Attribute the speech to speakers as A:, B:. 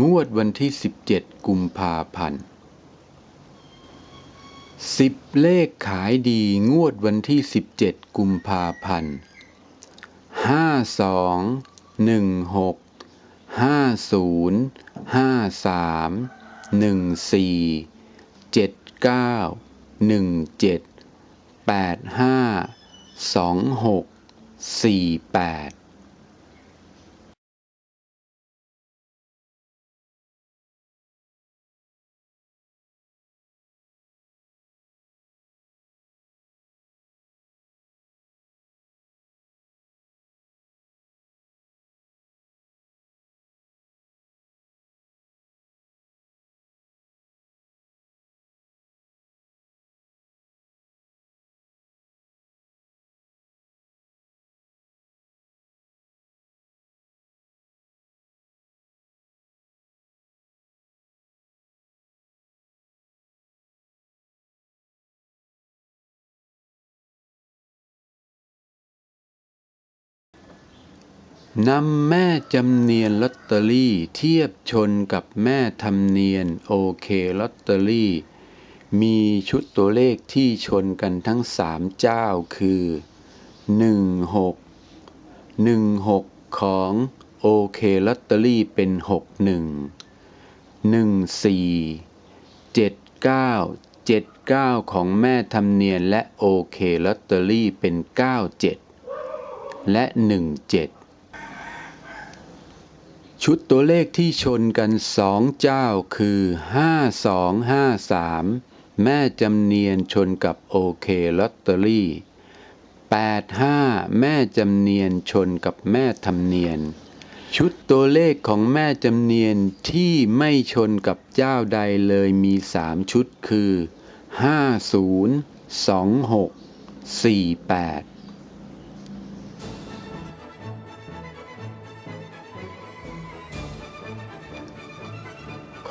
A: งวดวันที่ 17 กุมภาพันธ์สิบเลขขายดีงวดวันที่ 17 กุมภาพันธ์ห้าสองหนึ่งหกห้าศูนย์ห้าสามหนึ่งสี่เจ็ดเก้าหนึ่งเจ็ดแปดห้าสองหกสี่แปด นำแม่จำเนียนลอตเตอรี่เทียบชนกับแม่ทำเนียนโอเคลอตเตอรี่ มีชุดตัวเลขที่ชนกันทั้งสามเจ้าคือ 1 6 1 6 ของโอเคลอตเตอรี่เป็น 6 1 1 4 7 9 7 9 ของแม่ทำเนียนและโอเคลอตเตอรี่เป็น 9 7 และ 1 7 ชุดตัวเลขที่ชนกันสองเจ้าคือ 5253 แม่จำเนียนชนกับโอเคลอตเตอรี่ 85 แม่จำเนียนชนกับแม่ทำเนียน ชุดตัวเลขของแม่จำเนียนที่ไม่ชนกับเจ้าใดเลยมี3ชุดคือ 50 26 48